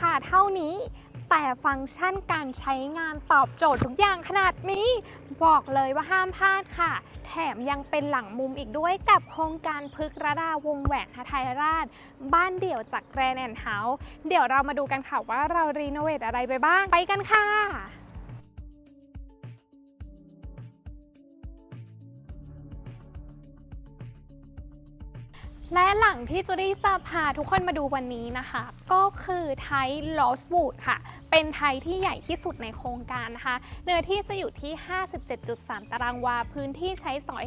คาเท่านี้ แต่ฟังก์ชันการใช้งานตอบโจทย์ทุกอย่างขนาดนี้ บอกเลยว่าห้ามพลาดค่ะ แถมยังเป็นหลังมุมอีกด้วยกับโครงการพึกษระดาวงแหวนหทัยราช บ้านเดี่ยวจากแกรนแอนด์เฮาส์เดี๋ยวเรามาดูกันค่ะว่าเรารีโนเวทอะไรไปบ้างไปกันค่ะ และหลังที่จูดี้จะพาทุกคนมาดูวันนี้นะคะ ก็คือไทลอสวูดค่ะ เป็นไทที่ใหญ่ที่สุดในโครงการนะคะ เนื้อที่จะอยู่ที่ 57.3 ตารางวา พื้นที่ใช้สอย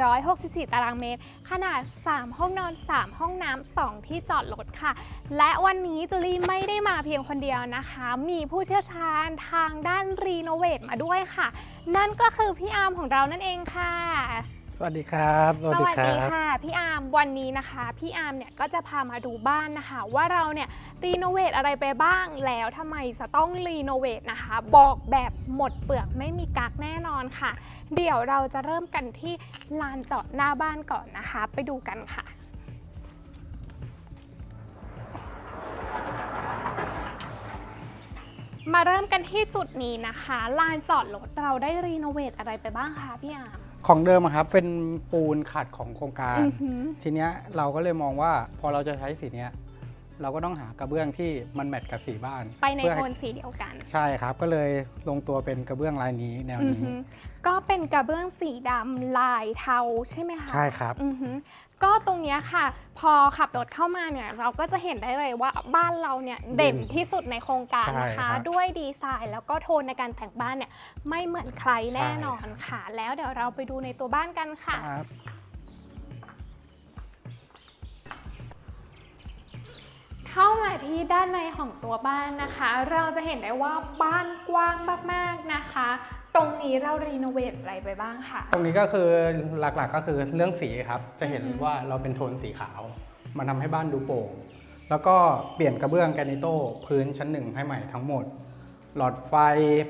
164 ตารางเมตร ขนาด 3 ห้องนอน 3 ห้องน้ำ 2 ที่จอดรถค่ะ และวันนี้จูลี่ไม่ได้มาเพียงคนเดียวนะคะ มีผู้เชี่ยวชาญทางด้านรีโนเวทมาด้วยค่ะ นั่นก็คือพี่อาร์มของเรานั่นเองค่ะ สวัสดีครับสวัสดีค่ะพี่อาร์มวันนี้นะคะ พี่อาร์มเนี่ยก็จะพามาดูบ้านนะคะ ว่าเราเนี่ยรีโนเวทอะไรไปบ้างแล้วทำไมจะต้องรีโนเวทนะคะ บอกแบบหมดเปลือกไม่มีกักแน่นอนค่ะ เดี๋ยวเราจะเริ่มกันที่ลานจอดหน้าบ้านก่อนนะคะ ไปดูกันค่ะมาเริ่มกันที่จุดนี้นะคะ ลานจอดรถเราได้รีโนเวทอะไรไปบ้างคะพี่อาร์ม ของเดิมอะครับเป็นปูนขัดของโครงการอือหือทีเนี้ยเราก็เลยมองว่าพอเราจะใช้สีเนี้ย เราก็ต้องหากระเบื้องที่มันแมทกับสีบ้าน ไปในเพื่อโทให้นสีเดียวกัน ใช่ครับก็เลยลงตัวเป็นกระเบื้องลายนี้แนวอือนี้หือก็เป็นกระเบื้องสีดำลายเทาใช่ไหมคะใช่ครับอือหือก็ตรงเนี้ยค่ะ พอขับรถเข้ามาเนี่ยเราก็จะเห็นได้เลยว่าบ้านเราเนี่ยเด่นที่สุดในโครงการใช่นะครัคะบด้วยดีไซน์แล้วก็โทนในการแต่งบ้านเนี่ยไม่เหมือนใครแน่นอนค่ะ แล้วเดี๋ยวเราไปดูในตัวบ้านกันค่ะ เข้ามาที่ด้านในของตัวบ้านนะคะ เราจะเห็นได้ว่าบ้านกว้างมากๆนะคะ ตรงนี้เรารีโนเวทอะไรไปบ้างค่ะ ตรงนี้ก็คือหลักๆก็คือเรื่องสีครับ จะเห็นอือฮึว่าเราเป็นโทนสีขาว มันทำให้บ้านดูโปร่งแล้วก็เปลี่ยนกระเบื้องแกรนิโต้พื้นชั้นหนึ่งให้ใหม่ทั้งหมด หลอดไฟ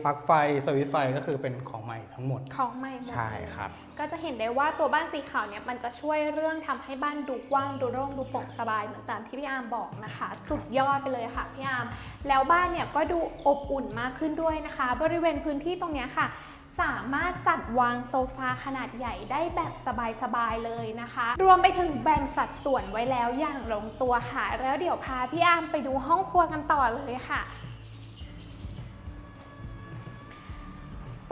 ปลั๊กไฟสวิตช์ไฟก็คือเป็นของใหม่ทั้งหมด ของใหม่หมดใช่ครับ ก็จะเห็นได้ว่าตัวบ้านสีขาวเนี่ยมันจะช่วยเรื่องทำให้บ้านดูกว้างดูโล่งดูโปร่งสบายเหมือนตามที่พี่อาร์มบอกนะคะ สุดยอดไปเลยค่ะพี่อาร์มแล้วบ้านเนี่ยก็ดูอบอุ่นมากขึ้นด้วยนะคะ บริเวณพื้นที่ตรงเนี้ยค่ะ สามารถจัดวางโซฟาขนาดใหญ่ได้แบบสบายๆเลยนะคะ รวมไปถึงแบ่งสัดส่วนไว้แล้วอย่างลงตัวค่ะ แล้วเดี๋ยวพาพี่อาร์มไปดูห้องครัวกันต่อเลยค่ะ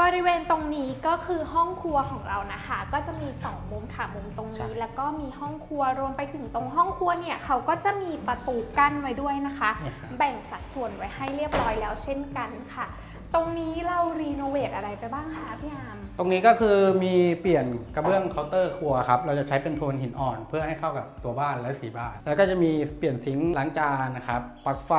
บริเวณตรงนี้ก็คือห้องครัวของเรานะคะ ก็จะมี 2 มุมค่ะมุมตรงนี้ใช่แล้วก็มีห้องครัวรวมไปถึงตรงห้องครัวเนี่ยเขาก็จะมีประตูกั้นไว้ด้วยนะคะเนี่ยครับแบ่งสัดส่วนไว้ให้เรียบร้อยแล้วเช่นกันค่ะ ตรงนี้เรารีโนเวทอะไรไปบ้างคะพี่อาร์มตรงนี้ก็คือมีเปลี่ยนกระเบื้องเคาน์เตอร์ครัวครับ เราจะใช้เป็นโทนหินอ่อน เพื่อให้เข้ากับตัวบ้านและสีบ้าน แล้วก็จะมีเปลี่ยนซิงค์ล้างจานนะครับปลั๊กไฟ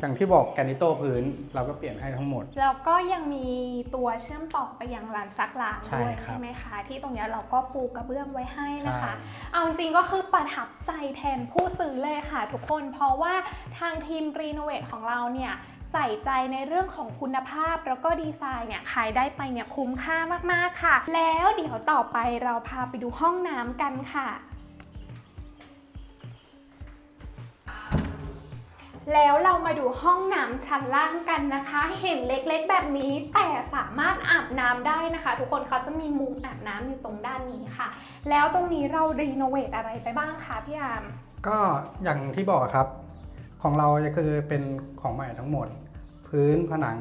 อย่างที่บอกแกรนิโต้พื้น เราก็เปลี่ยนให้ทั้งหมด แล้วก็ยังมีตัวเชื่อมต่อไปยังลานซักล้างใช่ด้วยครับ ใช่ไหมคะ ที่ตรงเนี้ยเราก็ปูกระเบื้องไว้ให้นะคะใช่เอาจริงๆก็คือประทับใจแทนผู้ซื้อเลยค่ะทุกคน เพราะว่าทางทีมรีโนเวทของเราเนี่ย ใส่ใจในเรื่องของคุณภาพแล้วก็ดีไซน์เนี่ยขายได้ไปเนี่ยคุ้มค่ามากๆค่ะ แล้วเดี๋ยวต่อไปเราพาไปดูห้องน้ำกันค่ะแล้วเรามาดูห้องน้ำชั้นล่างกันนะคะ เห็นเล็กๆแบบนี้ แต่สามารถอาบน้ำได้นะคะ ทุกคนเขาจะมีมุมอาบน้ำอยู่ตรงด้านนี้ค่ะ แล้วตรงนี้เรารีโนเวทอะไรไปบ้างคะพี่อามก็อย่างที่บอกครับ ของเราจะคือเป็นของใหม่ทั้งหมด พื้นผนัง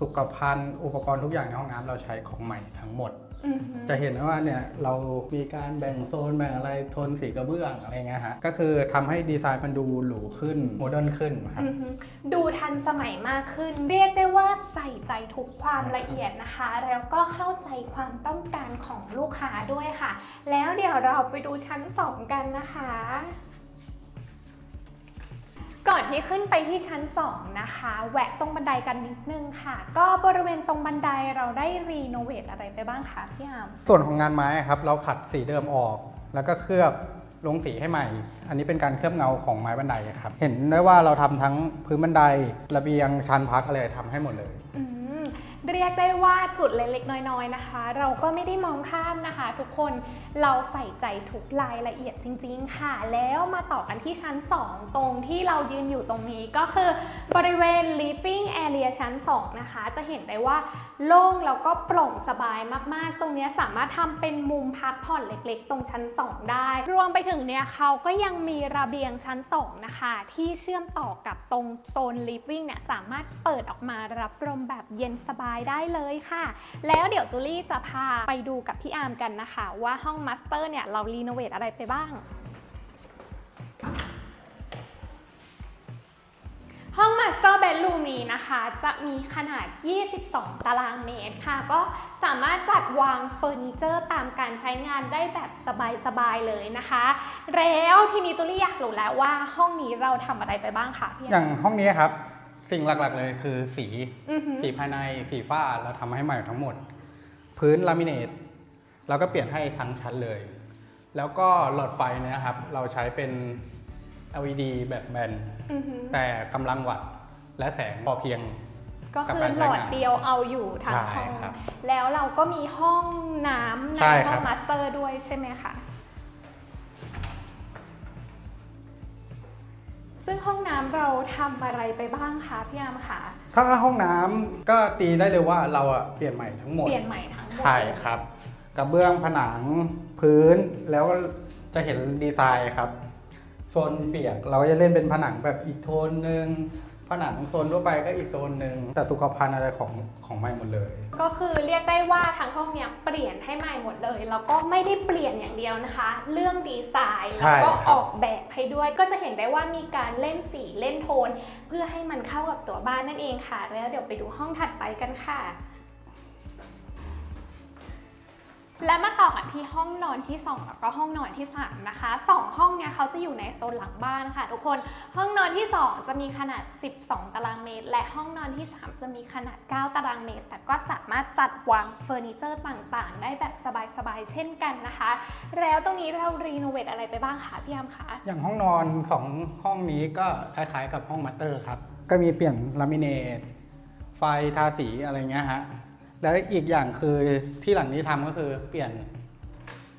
สุขภัณฑ์อุปกรณ์ทุกอย่างในห้องน้ำเราใช้ของใหม่ทั้งหมด อือหือจะเห็นว่าเนี่ยเรามีการแบ่งโซนแบ่งอะไรโทนสีกระเบื้องอะไรเงี้ยฮะก็คือทำให้ดีไซน์มันดูหรูขึ้นโมเดิร์นขึ้นครับ อือหือดูทันสมัยมากขึ้น เรียกได้ว่าใส่ใจทุกความละเอียดนะคะ แล้วก็เข้าใจความต้องการของลูกค้าด้วยค่ะ แล้วเดี๋ยวเราไปดูชั้น 2 กันนะคะ ก่อนที่ขึ้นไปที่ชั้น 2 นะคะ แวะตรงบันไดกันนิดนึงค่ะ ก็บริเวณตรงบันไดเราได้รีโนเวทอะไรไปบ้างคะพี่อามส่วนของงานไม้ครับ เราขัดสีเดิมออก แล้วก็เคลือบลงสีให้ใหม่ อันนี้เป็นการเคลือบเงาของไม้บันไดครับ เห็นได้ว่าเราทำทั้งพื้นบันไดระเบียงชั้นพักอะไรทำให้หมดเลย อืม เรียกได้ว่าจุดเล็กๆ น้อยๆนะคะ เราก็ไม่ได้มองข้ามนะคะ ทุกคนเราใส่ใจทุกรายละเอียดจริง ๆ ค่ะ แล้วมาต่อกันที่ชั้น 2 ตรงที่เรายืนอยู่ตรงนี้ก็คือบริเวณ living area ชั้น 2 นะคะ จะเห็นได้ว่าโล่งแล้วก็โปร่งสบายมากๆ ตรงเนี้ยสามารถทำเป็นมุมพักผ่อนเล็กๆ ตรงชั้น 2 ได้ รวมไปถึงเนี่ยเขาก็ยังมีระเบียงชั้น 2 นะคะ ที่เชื่อมต่อกับตรงโซน living เนี่ยสามารถเปิดออกมารับลมแบบเย็นสบายได้เลยค่ะ แล้วเดี๋ยวจูลี่จะพาไปดูกับพี่อาร์มกันนะคะ ว่าห้องมาสเตอร์เนี่ยเรารีโนเวทอะไรไปบ้างห้อง Master Bedroom นี้นะคะ จะมีขนาด 22 ตารางเมตรค่ะ ก็สามารถจัดวางเฟอร์นิเจอร์ตามการใช้งานได้แบบสบายๆเลยนะคะ แล้วทีนี้จูลี่อยากรู้แล้วว่าห้องนี้เราทำอะไรไปบ้างคะพี่อาร์มย่างห้องนี้ครับ สิ่งหลักๆเลยคือสี อือหือสีภายในสีฝ้าเราทำให้ใหม่ทั้งหมด พื้นลามิเนตเราก็เปลี่ยนให้ทั้งชั้นเลย แล้วก็หลอดไฟเนี่ยครับ เราใช้เป็น LED แบบแบนอือหือแต่กำลังวัตต์และแสงพอเพียง ก็กับคือการหใช้ลงานอดเดียวเอาอยู่ทั้งใช่ห้องครับแล้วเราก็มีห้องน้ำในใช่ห้คอรังบ มาสเตอร์ด้วยใช่ไหมคะ ซึ่งห้องน้ำเราทำอะไรไปบ้างคะพี่อาร์มคะถ้าห้องน้ำก็ตีได้เลยว่าเราอะเปลี่ยนใหม่ทั้งหมด เปลี่ยนใหม่ทั้งหมดใช่ครับกระเบื้องผนังพื้นแล้วก็จะเห็นดีไซน์ครับโซนเปียกเราจะเล่นเป็นผนังแบบอีกโทนหนึ่ง ผนังโซนทั่วไปก็อีกโทนหนึ่งแต่สุขภัณฑ์อะไรของของใหม่หมดเลย ก็คือเรียกได้ว่าทั้งห้องเนี้ยเปลี่ยนให้ใหม่หมดเลย แล้วก็ไม่ได้เปลี่ยนอย่างเดียวนะคะ เรื่องดีไซน์ใช่แล้วก็ครัอบอกแบบให้ด้วย ก็จะเห็นได้ว่ามีการเล่นสีเล่นโทน เพื่อให้มันเข้ากับตัวบ้านนั่นเองค่ะ แล้วเดี๋ยวไปดูห้องถัดไปกันค่ะ และมาต่อกันที่ห้องนอนที่ 2 แล้วก็ห้องนอนที่ 3 นะคะ 2 ห้องเนี่ยเขาจะอยู่ในโซนหลังบ้านค่ะทุกคนห้องนอนที่ 2 จะมีขนาด 12 ตารางเมตร และห้องนอนที่ 3 จะมีขนาด 9 ตารางเมตร แต่ก็สามารถจัดวางเฟอร์นิเจอร์ต่างๆ ได้แบบสบายๆ เช่นกันนะคะ แล้วตรงนี้เรารีโนเวทอะไรไปบ้างคะพี่ยามคะอย่างห้องนอนสองห้องนี้ก็คล้ายๆ กับห้องมาสเตอร์ครับก็มีเปลี่ยนลามิเนตไฟทาสีอะไรเงี้ยฮะ แล้วอีกอย่างคือที่หลังนี้ทำก็คือเปลี่ยน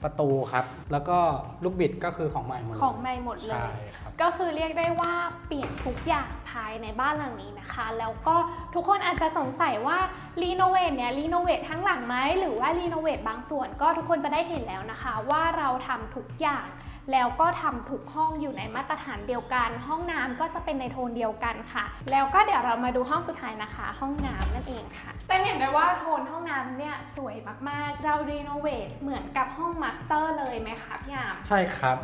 ประตูครับ แล้วก็ลูกบิดก็คือของใหม่หมดเลยของใหม่หมดเลใช่ยครับก็คือเรียกได้ว่าเปลี่ยนทุกอย่างภายในบ้านหลังนี้นะคะ แล้วก็ทุกคนอาจจะสงสัยว่ารีโนเวทเนี่ยรีโนเวททั้งหลังไหมหรือว่ารีโนเวทบางส่วนก็ทุกคนจะได้เห็นแล้วนะคะ ว่าเราทำทุกอย่าง แล้วก็ทำทุกห้องอยู่ในมาตรฐานเดียวกัน ห้องน้ำก็จะเป็นในโทนเดียวกันค่ะ แล้วก็เดี๋ยวเรามาดูห้องสุดท้ายนะคะ ห้องน้ำนั่นเองค่ะจะเห็นได้ว่าโทนห้องน้ำเนี่ยสวยมากๆ เรารีโนเวทเหมือนกับห้องมาสเตอร์เลยไหมคะพี่ยาม ใช่ครับ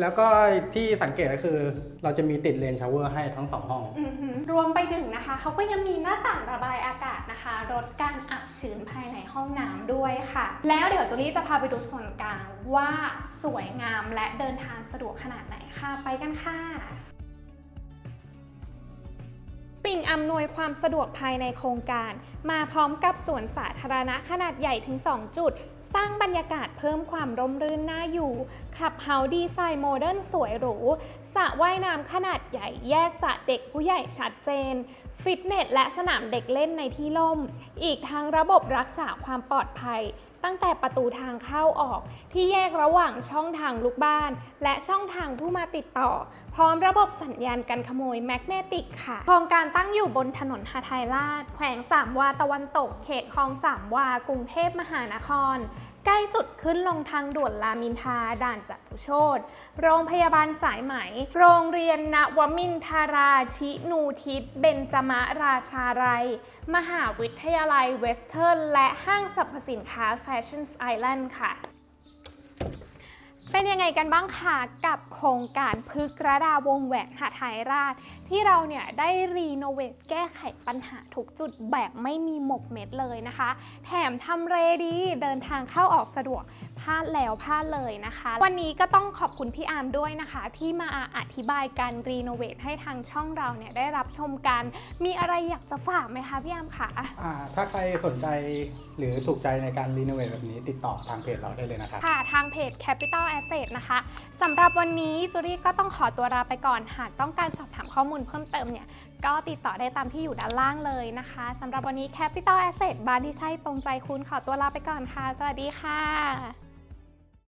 แล้วก็ที่สังเกตก็คือ เราจะมีติดเลนชาวเวอร์ให้ทั้งสองห้อง อือหือรวมไปถึงนะคะ เขาก็ยังมีหน้าต่างระบาย ชื้นภายในห้องน้ำด้วยค่ะ แล้วเดี๋ยวจูลี่จะพาไปดูส่วนกลางว่าสวยงามและเดินทางสะดวกขนาดไหนค่ะ ไปกันค่ะสิ่งอำนวยความสะดวกภายในโครงการ มาพร้อมกับสวนสาธารณะขนาดใหญ่ถึง 2 จุด สร้างบรรยากาศเพิ่มความร่มรื่นน่าอยู่ขับเฮาดีไซน์โมเดิร์นสวยหรูสระว่ายน้ำขนาดใหญ่แยกสระเด็กผู้ใหญ่ชัดเจน ฟิตเนสและสนามเด็กเล่นในที่ล่ม อีกทั้งระบบรักษาความปลอดภัย ตั้งแต่ประตูทางเข้าออก ที่แยกระหว่างช่องทางลูกบ้าน และช่องทางผู้มาติดต่อ พร้อมระบบสัญญาณกันขโมยแมกเนติกค่ะโครงการตั้งอยู่บนถนนหาไทยราชแขวงสามวาตะวันตกเขตคลองสามวา กรุงเทพมหานคร ใกล้จุดขึ้นลงทางด่วนรามินทาด่านจัตุโชตโรงพยาบาลสายไหม โรงเรียนนวมินทราชินูทิศเบญจมราชาลัยมหาวิทยาลัยเวสเทิร์นและห้างสรรพสินค้าแฟชั่นไอแลนด์ค่ะ เป็นยังไงกันบ้างคะกับโครงการพึกระดาวงแหวนหาไทยราช ที่เราเนี่ยได้รีโนเวทแก้ไขปัญหาทุกจุดแบบไม่มีหมกเม็ดเลยนะคะ แถมทำเรดีเดินทางเข้าออกสะดวก พลาดแล้วพลาดเลยนะคะ วันนี้ก็ต้องขอบคุณพี่อาร์มด้วยนะคะ ที่มาอธิบายการรีโนเวทให้ทางช่องเราเนี่ยได้รับชมกัน มีอะไรอยากจะฝากไหมคะพี่อาร์มคะอ่าถ้าใครสนใจหรือถูกใจในการรีโนเวทแบบนี้ติดต่อทางเพจเราได้เลยนะครับค่ะทางเพจ Capital Asset นะคะสำหรับวันนี้จูรี่ก็ต้องขอตัวลาไปก่อนหากต้องการสอบถามข้อมูลเพิ่มเติมเนี่ยก็ติดต่อได้ตามที่อยู่ด้านล่างเลยนะคะสำหรับวันนี้ Capital Asset บ้านที่ใช่ตรงใจคุณขอตัวลาไปก่อนค่ะ สวัสดีค่ะ